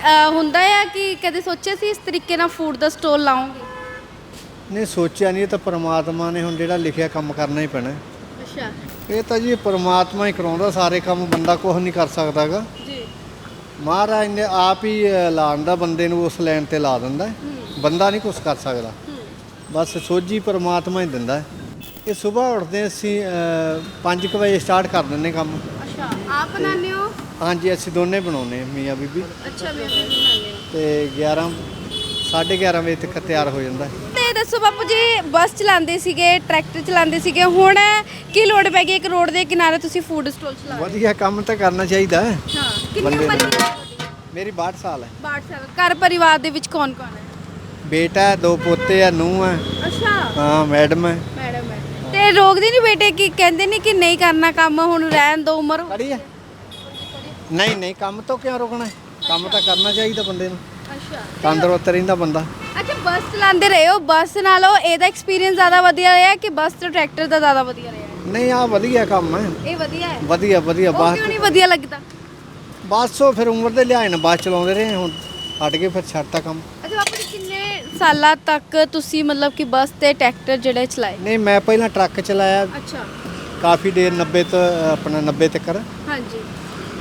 ਅ, ਹੁੰਦਾ ਆ ਕਿ ਕਦੇ ਸੋਚਿਆ ਸੀ ਇਸ ਤਰੀਕੇ ਨਾਲ ਫੂਡ ਦਾ ਸਟੋਲ ਲਾਉਂਗੇ? ਨਹੀਂ ਸੋਚਿਆ ਨਹੀਂ ਇਹ ਤਾਂ ਪ੍ਰਮਾਤਮਾ ਨੇ ਹੁਣ ਜਿਹੜਾ ਲਿਖਿਆ ਕੰਮ ਕਰਨਾ ਹੀ ਪੈਣਾ। ਅੱਛਾ। ਇਹ ਤਾਂ ਜੀ ਪ੍ਰਮਾਤਮਾ ਹੀ ਕਰਾਉਂਦਾ ਸਾਰੇ ਕੰਮ ਬੰਦਾ ਕੁਝ ਨਹੀਂ ਕਰ ਸਕਦਾਗਾ ਜੀ। ਮਹਾਰਾਜ ਨੇ ਆਪ ਹੀ ਅ, ਲਾਉਂਦਾ ਬੰਦੇ ਨੂੰ ਉਸ ਲਾਈਨ ਤੇ ਲਾ ਦਿੰਦਾ ਹੈ। ਬੰਦਾ ਨਹੀਂ ਕੁਝ ਕਰ ਸਕਦਾ। ਬਸ ਸੋਝੀ ਪ੍ਰਮਾਤਮਾ ਹੀ ਦਿੰਦਾ ਹੈ। ਇਹ ਸਵੇਰ ਉੱਠਦੇ ਅਸੀਂ 5 ਵਜੇ ਸਟਾਰਟ ਕਰ ਦਿੰਦੇ ਕੰਮ। ਅੱਛਾ ਆਪ ਬਣਾਉਂਦੇ ਹਾਂਜੀ ਅਸੀਂ ਦੋਨੇ ਬਣਾਉਨੇ ਮੀਆਂ ਬੀਬੀ। ਅੱਛਾ ਬਣਾਉਂਦੇ ਹੋ। ਤੇ 11 11:30 ਵਜੇ ਤੱਕ ਤਿਆਰ ਹੋ ਜਾਂਦਾ ਹੈ। ਤੇ ਦੱਸੋ ਬਾਪੂ ਜੀ ਬੱਸ ਚਲਾਉਂਦੇ ਸੀਗੇ ਟਰੈਕਟਰ ਚਲਾਉਂਦੇ ਸੀਗੇ ਹੁਣ ਕੀ ਲੋੜ ਪੈ ਗਈ ਇੱਕ ਰੋਡ ਦੇ ਕਿਨਾਰੇ ਤੁਸੀਂ ਫੂਡ ਸਟਾਲ ਚਲਾ ਰਹੇ ਵਧੀਆ ਕੰਮ ਤਾਂ ਕਰਨਾ ਚਾਹੀਦਾ ਹੈ। ਹੋ ਕਿੰਨੇ ਬੰਦੇ ਉਮਰ ਨੂੰ। ਦੀ ਹੈ ਮੇਰੀ 62 ਸਾਲ ਹੈ। 62 ਸਾਲ। ਘਰ ਪਰਿਵਾਰ ਦੇ ਵਿੱਚ ਕੌਣ ਕੌਣ ਹੈ? ਬੇਟਾ ਹੈ ਦੋ ਪੋਤੇ ਹੈ ਨੂੰਹ ਹੈ। ਅੱਛਾ। ਹਾਂ ਮੈਡਮ ਹੈ। ਮੈਡਮ ਹੈ। ਤੇ ਰੋਕਦੇ ਨਹੀਂ ਬੇਟੇ ਕਿ ਕਹਿੰਦੇ ਨਹੀਂ ਕਿ ਨਹੀਂ ਕਰਨਾ ਕੰਮ ਹੁਣ ਰਹਿਣ ਦੋ ਉਮਰ ਖੜੀ ਹੈ। ਨਹੀਂ ਨਹੀਂ ਕੰਮ ਤੋਂ ਕਿਉਂ ਰੁਕਣਾ? ਹੈ? ਕੰਮ ਤਾਂ ਕਰਨਾ ਚਾਹੀਦਾ ਬੰਦੇ ਨੂੰ। ਅੱਛਾ। ਤੰਦਰੁਸਤ ਰਹਿੰਦਾ ਬੰਦਾ। ਅੱਛਾ ਬੱਸ ਚਲਾਉਂਦੇ ਰਹੇ ਹੋ। ਬੱਸ ਨਾਲੋਂ ਇਹਦਾ ਐਕਸਪੀਰੀਅੰਸ ਜ਼ਿਆਦਾ ਵਧੀਆ ਰਿਹਾ ਕਿ ਬੱਸ ਤੇ ਟਰੈਕਟਰ ਦਾ ਜ਼ਿਆਦਾ ਵਧੀਆ ਰਿਹਾ? ਨਹੀਂ ਆ ਵਧੀਆ ਕੰਮ ਹੈ। ਇਹ ਵਧੀਆ ਹੈ? ਵਧੀਆ ਵਧੀਆ ਉਹ ਬਾਸ ਕਿਉਂ ਨਹੀਂ ਵਧੀਆ ਲੱਗਦਾ? ਬਸ ਉਹ ਫਿਰ ਉਮਰ ਦੇ ਲਿਹਾਜ਼ ਨਾਲ ਬੱਸ ਚਲਾਉਂਦੇ ਰਹੇ ਹੁਣ ਹਟ ਕੇ ਫਿਰ ਛੱਡਤਾ ਕੰਮ। ਅੱਛਾ ਬਾਪੂ ਜੀ ਕਿੰਨੇ ਸਾਲਾਂ ਤੱਕ ਤੁਸੀਂ ਮਤਲਬ ਕਿ ਬੱਸ ਤੇ ਟਰੈਕਟਰ ਜਿਹੜੇ ਚਲਾਏ? ਨਹੀਂ ਮੈਂ ਪਹਿਲਾਂ ਟਰੱਕ ਚਲਾਇਆ। ਅੱਛਾ। ਕਾਫੀ ਦੇਰ 90 ਤੋਂ ਆਪਣਾ 90 ਤੱਕ। ਹਾਂਜੀ।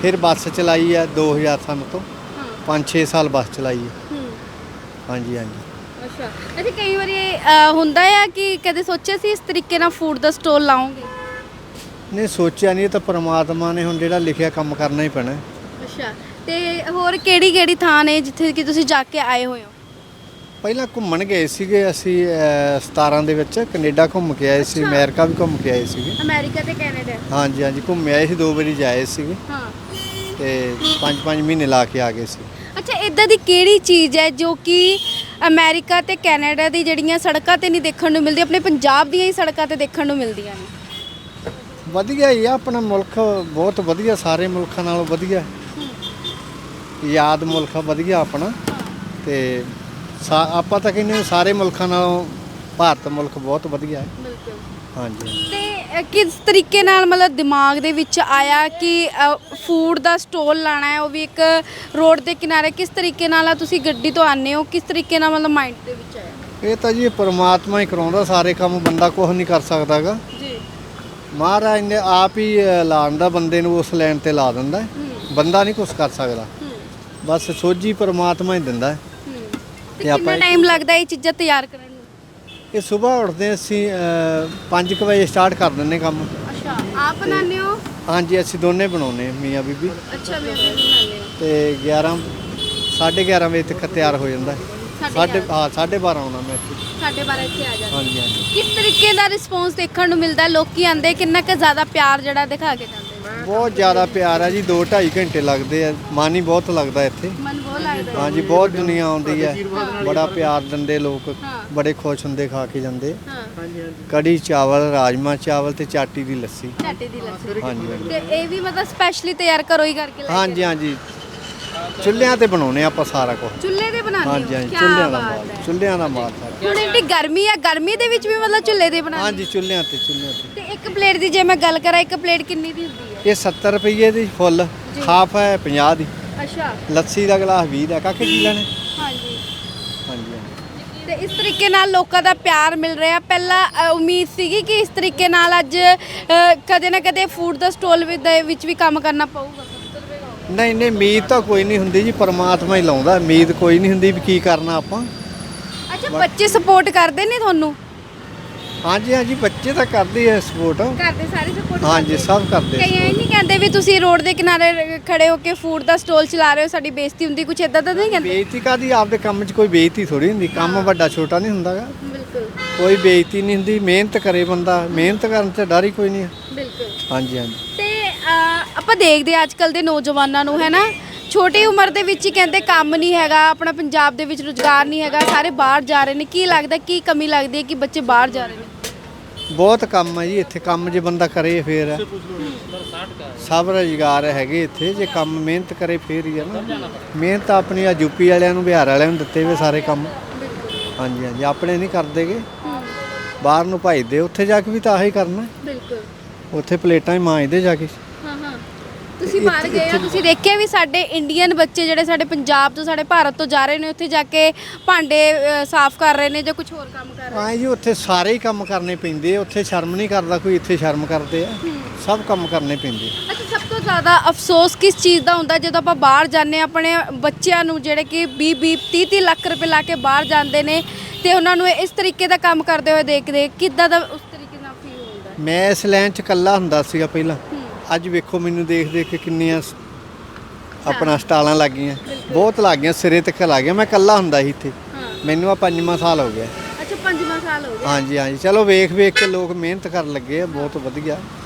ਫਿਰ ਬੱਸ ਚਲਾਈ ਹੈ 2000 ਸਾਲ ਤੋਂ। ਹਾਂ। 5-6 ਸਾਲ ਬੱਸ ਚਲਾਈ ਹੂੰ। ਹਾਂਜੀ ਹਾਂਜੀ। ਅੱਛਾ। ਅੱਛਾ ਕਈ ਵਾਰੀ ਹੁੰਦਾ ਆ ਕਿ ਕਦੇ ਸੋਚਿਆ ਸੀ ਇਸ ਤਰੀਕੇ ਨਾਲ ਫੂਡ ਦਾ ਸਟੋਲ ਲਾਉਂਗੇ? ਨਹੀਂ ਸੋਚਿਆ ਨਹੀਂ ਇਹ ਤਾਂ ਪ੍ਰਮਾਤਮਾ ਨੇ ਹੁਣ ਜਿਹੜਾ ਲਿਖਿਆ ਕੰਮ ਕਰਨਾ ਹੀ ਪੈਣਾ। ਅੱਛਾ। ਤੇ ਹੋਰ ਕਿਹੜੀ ਕਿਹੜੀ ਥਾਂ ਨੇ ਜਿੱਥੇ ਕਿ ਤੁਸੀਂ ਜਾ ਕੇ ਆਏ ਹੋਏ ਹੋ? ਪਹਿਲਾਂ ਘੁੰਮਣ ਗਏ ਸੀਗੇ ਅਸੀਂ ਅ, 17 ਦੇ ਵਿੱਚ ਕੈਨੇਡਾ ਘੁੰਮ ਕੇ ਆਏ ਸੀ। ਅਮਰੀਕਾ ਵੀ ਘੁੰਮ ਕੇ ਆਏ ਸੀਗੇ। ਅਮਰੀਕਾ ਤੇ ਕੈਨੇਡਾ? ਹਾਂਜੀ ਹਾਂਜੀ ਘੁੰਮੇ ਆਏ ਸੀ ਦੋ ਵਾਰੀ ਜਾਏ ਸੀਗੇ। ਹਾਂ। ਤੇ 5-5 ਮਹੀਨੇ ਲਾ ਕੇ ਆ ਗਏ ਸੀ। ਅੱਛਾ ਇਦਾਂ ਦੀ ਕਿਹੜੀ ਚੀਜ਼ ਹੈ ਜੋ ਕਿ ਅਮਰੀਕਾ ਤੇ ਕੈਨੇਡਾ ਦੀ ਜਿਹੜੀਆਂ ਸੜਕਾਂ ਤੇ ਨਹੀਂ ਦੇਖਣ ਨੂੰ ਮਿਲਦੀ ਆਪਣੇ ਪੰਜਾਬ ਦੀਆਂ ਹੀ ਸੜਕਾਂ ਤੇ ਦੇਖਣ ਨੂੰ ਮਿਲਦੀਆਂ ਨੇ? ਵਧੀਆ ਹੀ ਆ ਆਪਣਾ ਮੁਲਕ ਬਹੁਤ ਵਧੀਆ ਸਾਰੇ ਮੁਲਕਾਂ ਨਾਲੋਂ ਵਧੀਆ। ਯਾਦ ਮੁਲਕ ਆ ਵਧੀਆ ਆਪਣਾ। ਤੇ ਸਾ- ਆਪਾਂ ਤਾਂ ਕਹਿੰਦੇ ਹਾਂ ਸਾਰੇ ਮੁਲਕਾਂ ਨਾਲੋਂ ਭਾਰਤ ਮੁਲਕ ਬਹੁਤ ਵਧੀਆ ਹੈ। ਬਿਲਕੁਲ। ਹਾਂਜੀ। ਤੇ ਅ, ਕਿਸ ਤਰੀਕੇ ਨਾਲ ਮਤਲਬ ਦਿਮਾਗ ਦੇ ਵਿੱਚ ਆਇਆ ਕਿ ਫੂਡ ਦਾ ਸਟੋਲ ਲਾਣਾ ਹੈ ਉਹ ਵੀ ਇੱਕ ਰੋਡ ਦੇ ਕਿਨਾਰੇ ਕਿਸ ਤਰੀਕੇ ਨਾਲ ਆ ਤੁਸੀਂ ਗੱਡੀ ਤੋਂ ਆਨੇ ਹੋ ਕਿਸ ਤਰੀਕੇ ਨਾਲ ਮਤਲਬ ਮਾਈਂਡ ਦੇ ਵਿੱਚ ਆਇਆ? ਇਹ ਤਾਂ ਜੀ ਪ੍ਰਮਾਤਮਾ ਹੀ ਕਰਾਉਂਦਾ ਸਾਰੇ ਕੰਮ ਬੰਦਾ ਕੁਝ ਨਹੀਂ ਕਰ ਸਕਦਾਗਾ ਜੀ। ਮਹਾਰਾਜ ਨੇ ਆਪ ਹੀ ਅ, ਲਾਉਂਦਾ ਬੰਦੇ ਨੂੰ ਉਸ ਲਾਈਨ ਤੇ ਲਾ ਦਿੰਦਾ ਹੈ। ਬੰਦਾ ਨਹੀਂ ਕੁਝ ਕਰ ਸਕਦਾ। ਬਸ ਸੋਝੀ ਪ੍ਰਮਾਤਮਾ ਹੀ ਦਿੰਦਾ ਹੈ। ਤੇ ਆਪਾਂ ਕਿੰਨਾ ਟਾਈਮ ਲੱਗਦਾ ਇਹ ਚੀਜ਼ਾਂ ਤਿਆਰ ਕਰਨ ਨੂੰ? ਇਹ ਸਵੇਰ ਉੱਠਦੇ ਅਸੀਂ 5 ਵਜੇ ਸਟਾਰਟ ਕਰ ਦਿੰਦੇ ਕੰਮ। ਅੱਛਾ ਆਪ ਬਣਾਉਂਦੇ ਹੋ? ਹਾਂਜੀ ਅਸੀਂ ਦੋਨੇ ਬਣਾਉਨੇ ਮੀਆਂ ਬੀਬੀ। ਅੱਛਾ ਮੈਂ ਵੀ ਬਣਾਉਂਦੇ ਹੋ। ਤੇ 11 11:30 ਵਜੇ ਤੱਕ ਤਿਆਰ ਹੋ ਜਾਂਦਾ ਹੈ। ਸਾਢੇ ਹਾਂ 12:30 ਆਉਣਾ ਮੈਂ ਇੱਥੇ। ਸਾਡੇ ਬਾਰੇ ਇੱਥੇ ਆ ਜਾਂਦੇ। ਹਾਂਜੀ ਹਾਂਜੀ। ਕਿਸ ਤਰੀਕੇ ਦਾ ਰਿਸਪੌਂਸ ਦੇਖਣ ਨੂੰ ਮਿਲਦਾ? ਲੋਕੀ ਆਂਦੇ ਕਿੰਨਾ ਕੁ ਜ਼ਿਆਦਾ ਪਿਆਰ ਜਿਹੜਾ ਦਿਖਾ ਕੇ ਜਾਂਦੇ। ਬਹੁਤ ਜ਼ਿਆਦਾ ਪਿਆਰ ਹੈ ਜੀ 2 2.5 ਘੰਟੇ ਲੱਗਦੇ ਆ। ਮਨ ਹੀ ਬਹੁਤ ਲੱਗਦਾ ਇੱਥੇ। ਮਨ ਬਹੁਤ ਲੱਗਦਾ ਹੈ। ਹਾਂਜੀ ਬਹੁਤ ਦੁਨੀਆ ਆਉਂਦੀ ਹੈ। ਬੜਾ ਪਿਆਰ ਦਿੰਦੇ ਲੋਕ। ਬੜੇ ਖੁਸ਼ ਹੁੰਦੇ ਖਾ ਕੇ ਜਾਂਦੇ। ਕੜੀ ਚਾਵਲ ਰਾਜਮਾ ਚਾਵਲ ਤੇ ਚਾਟੀ ਦੀ ਲੱਸੀ। ਝਾਟੇ ਦੀ ਲੱਸੀ। ਹਾਂਜੀ ਹਾਂਜੀ। ਤੇ ਇਹ ਵੀ ਮਤਲਬ ਸਪੈਸ਼ਲੀ ਤਿਆਰ ਕਰੋ ਹੀ ਕਰਕੇ ਲੈ ਕੇ ਹਾਂਜੀ ਹਾਂਜੀ। ਚੁੱਲ੍ਹਿਆਂ ਤੇ ਬਣਾਉਨੇ ਆਪਾਂ ਸਾਰਾ ਕੁਝ ਚੁੱਲ੍ਹੇ ਤੇ ਬਣਾਉਂਦੇ ਹੋ? ਹਾਂਜੀ ਹਾਂਜੀ ਕਿਆ ਚੁੱਲ੍ਹਿਆਂ ਦਾ ਬਾਤ ਮਾਲ ਹੈ। ਚੁੱਲ੍ਹਿਆਂ ਦਾ ਮਾਲ ਸਾਰਾ। ਹੁਣ ਇੰਨੀ ਗਰਮੀ ਆ ਗਰਮੀ ਦੇ ਵਿੱਚ ਵੀ ਮਤਲਬ ਚੁੱਲ੍ਹੇ ਤੇ ਬਣਾਉਂਦੇ ਹਾਂਜੀ ਚੁੱਲ੍ਹਿਆਂ ਤੇ ਚੁੱਲ੍ਹਿਆਂ ਤੇ। ਤੇ ਇੱਕ ਪਲੇਟ ਦੀ ਜੇ ਮੈਂ ਗੱਲ ਕਰਾਂ ਇੱਕ ਪਲੇਟ ਕਿੰਨੀ ਦੀ ਹੁੰਦੀ ਹੈ ਇਹ 70 ਰੁਪਏ ਦੀ ਫੁੱਲ। ਹਾਫ ਹੈ 50 ਦੀ। ਅੱਛਾ। ਲੱਸੀ ਦਾ ਗਲਾਸ 20 ਦਾ ਕਾਕੇ ਕੀ ਲੈਣੇ? ਹਾਂਜੀ। ਹਾਂਜੀ ਹਾਂਜੀ। ਤੇ ਇਸ ਤਰੀਕੇ ਨਾਲ ਲੋਕਾਂ ਦਾ ਪਿਆਰ ਮਿਲ ਰਿਹਾ। ਪਹਿਲਾਂ ਅ, ਉਮੀਦ ਸੀਗੀ ਕਿ ਇਸ ਤਰੀਕੇ ਨਾਲ ਅੱਜ ਅ, ਕਦੇ ਨਾ ਕਦੇ ਫੂਡ ਦਾ ਸਟਾਲ ਦੇ ਵਿੱਚ ਵੀ ਕੰਮ ਕਰਨਾ ਪਊਗਾ। ਨਹੀਂ ਨਹੀਂ ਉਮੀਦ ਤਾਂ ਕੋਈ ਨਹੀਂ ਹੁੰਦੀ ਜੀ। ਪਰਮਾਤਮਾ ਹੀ ਲਾਉਂਦਾ। ਉਮੀਦ ਕੋਈ ਨਹੀਂ ਹੁੰਦੀ ਵੀ ਕੀ ਕਰਨਾ ਆਪਾਂ। ਅੱਛਾ ਬੱਚੇ ਸਪੋਰਟ ਕਰਦੇ ਨੇ ਤੁਹਾਨੂੰ? ਹਾਂਜੀ ਹਾਂਜੀ ਬੱਚੇ ਤਾਂ ਕਰਦੇ ਆ ਸਪੋਰਟ ਕਰਦੇ ਸਾਰੇ ਸਪੋਰਟ ਹਾਂਜੀ ਸਭ ਕਰਦੇ ਕਈ ਇਹ ਨਹੀਂ ਕਹਿੰਦੇ ਵੀ ਤੁਸੀਂ ਰੋਡ ਦੇ ਕਿਨਾਰੇ ਖੜੇ ਹੋ ਕੇ ਫੂਡ ਦਾ ਸਟਾਲ ਚਲਾ ਰਹੇ ਹੋ ਸਾਡੀ ਬੇਇੱਜ਼ਤੀ ਹੁੰਦੀ ਕੁਝ ਇਦਾਂ ਤਾਂ ਨਹੀਂ ਕਹਿੰਦੇ? ਬੇਇੱਜ਼ਤੀ ਕਾਦੀ ਆਪਦੇ ਕੰਮ 'ਚ ਕੋਈ ਬੇਇੱਜ਼ਤੀ ਥੋੜੀ ਹੁੰਦੀ ਕੰਮ ਵੱਡਾ ਛੋਟਾ ਨਹੀਂ ਹੁੰਦਾਗਾ। ਬਿਲਕੁਲ। ਕੋਈ ਬੇਇੱਜ਼ਤੀ ਨਹੀਂ ਹੁੰਦੀ ਮਿਹਨਤ ਕਰੇ ਬੰਦਾ ਮਿਹਨਤ ਕਰਨ ਤੇ ਡਰ ਹੀ ਕੋਈ ਨਹੀਂ। ਬਿਲਕੁਲ। ਹਾਂਜੀ ਹਾਂਜੀ। ਤੇ ਅਹ, ਆਪਾਂ ਦੇਖਦੇ ਆ ਅੱਜ ਕੱਲ ਦੇ ਨੌਜਵਾਨਾਂ ਨੂੰ ਹੈ ਨਾ ਛੋਟੀ ਉਮਰ ਦੇ ਵਿੱਚ ਹੀ ਕਹਿੰਦੇ ਕੰਮ ਨਹੀਂ ਹੈਗਾ ਆਪਣਾ ਪੰਜਾਬ ਦੇ ਵਿੱਚ ਰੁਜ਼ਗਾਰ ਨਹੀਂ ਹੈਗਾ ਸਾਰੇ ਬਾਹਰ ਜਾ ਰਹੇ ਨੇ ਕੀ ਲੱਗਦਾ ਕੀ ਕਮੀ ਲੱਗਦੀ ਹੈ ਕਿ ਬੱਚੇ ਬਾਹਰ ਜਾ ਰਹੇ ਨੇ? ਬਹੁਤ ਕੰਮ ਹੈ ਜੀ ਇੱਥੇ ਕੰਮ ਜੇ ਬੰਦਾ ਕਰੇ ਫੇਰ। ਹੈ। ਸਭ ਰੁਜ਼ਗਾਰ ਹੈਗੇ ਇੱਥੇ ਜੇ ਕੰਮ ਮਿਹਨਤ ਕਰੇ ਫੇਰ ਹੀ ਹੈ ਨਾ। ਮਿਹਨਤ ਆਪਣੀ ਆ ਯੂਪੀ ਵਾਲਿਆਂ ਨੂੰ ਬਿਹਾਰ ਵਾਲਿਆਂ ਨੂੰ ਦਿੱਤੇ ਵੇ ਸਾਰੇ ਕੰਮ। ਹਾਂਜੀ ਹਾਂਜੀ ਆਪਣੇ ਨਹੀਂ ਕਰਦੇਗੇ ਬਾਹਰ ਨੂੰ ਭਜਦੇ ਉੱਥੇ ਜਾ ਕੇ ਵੀ ਤਾਂ ਆਹੀ ਕਰਨਾ। ਬਿਲਕੁਲ। ਉੱਥੇ ਪਲੇਟਾਂ ਹੀ ਮਾਂਜਦੇ ਜਾ ਕੇ। ਤੁਸੀਂ ਬਾਹਰ ਗਏ ਹੋ। ਤੁਸੀਂ ਦੇਖਿਆ ਵੀ ਸਾਡੇ ਇੰਡੀਅਨ ਬੱਚੇ ਜਿਹੜੇ ਸਾਡੇ ਪੰਜਾਬ ਤੋਂ ਸਾਡੇ ਭਾਰਤ ਤੋਂ ਜਾ ਰਹੇ ਨੇ ਉੱਥੇ ਜਾ ਕੇ ਭਾਂਡੇ ਅ, ਸਾਫ਼ ਕਰ ਰਹੇ ਨੇ ਜਾਂ ਕੁਝ ਹੋਰ ਕੰਮ ਕਰ ਰਹੇ ਹਾਂ ਜੀ ਉੱਥੇ ਸਾਰੇ ਹੀ ਕੰਮ ਕਰਨੇ ਪੈਂਦੇ ਆ। ਉੱਥੇ ਸ਼ਰਮ ਨਹੀਂ ਕਰਦਾ ਕੋਈ ਇੱਥੇ ਸ਼ਰਮ ਕਰਦੇ ਆ। ਸਭ ਕੰਮ ਕਰਨੇ ਪੈਂਦੇ ਆ। ਅੱਛਾ ਸਭ ਤੋਂ ਜ਼ਿਆਦਾ ਅਫਸੋਸ ਕਿਸ ਚੀਜ਼ ਦਾ ਹੁੰਦਾ ਜਦੋਂ ਆਪਾਂ ਬਾਹਰ ਜਾਂਦੇ ਹਾਂ ਆਪਣੇ ਬੱਚਿਆਂ ਨੂੰ ਜਿਹੜੇ ਕਿ 20 20 30 30 ਲੱਖ ਰੁਪਏ ਲਾ ਕੇ ਬਾਹਰ ਜਾਂਦੇ ਨੇ ਤੇ ਉਹਨਾਂ ਨੂੰ ਇਸ ਤਰੀਕੇ ਦਾ ਕੰਮ ਕਰਦੇ ਹੋਏ ਦੇਖਦੇ ਕਿੱਦਾਂ ਦਾ ਉਸ ਤਰੀਕੇ ਨਾਲ ਫੀਲ ਹੁੰਦਾ? ਹੈ? ਮੈਂ ਇਸ ਲਾਈਨ 'ਚ ਇਕੱਲਾ ਹੁੰਦਾ ਸੀਗਾ ਪਹਿਲਾਂ। ਅੱਜ ਵੇਖੋ ਮੈਨੂੰ ਦੇਖ ਦੇਖ ਕੇ ਕਿੰਨੀਆਂ ਸ- ਆਪਣਾ ਸਟਾਲਾਂ ਲੱਗੀਆਂ ਬਹੁਤ ਲੱਗੀਆਂ ਸਿਰੇ ਤੱਕ ਲੱਗ ਗਿਆ ਮੈਂ ਇਕੱਲਾ ਹੁੰਦਾ ਸੀ ਇੱਥੇ। ਹਾਂ। ਮੈਨੂੰ ਆ ਪੰਜਵਾਂ ਸਾਲ ਹੋ ਗਿਆ। ਅੱਛਾ ਪੰਜਵਾਂ ਸਾਲ ਹੋ ਗਿਆ। ਹਾਂਜੀ ਹਾਂਜੀ। ਚਲੋ ਵੇਖ ਵੇਖ ਕੇ ਲੋਕ ਮਿਹਨਤ ਕਰਨ ਲੱਗੇ ਆ ਬਹੁਤ ਵਧੀਆ।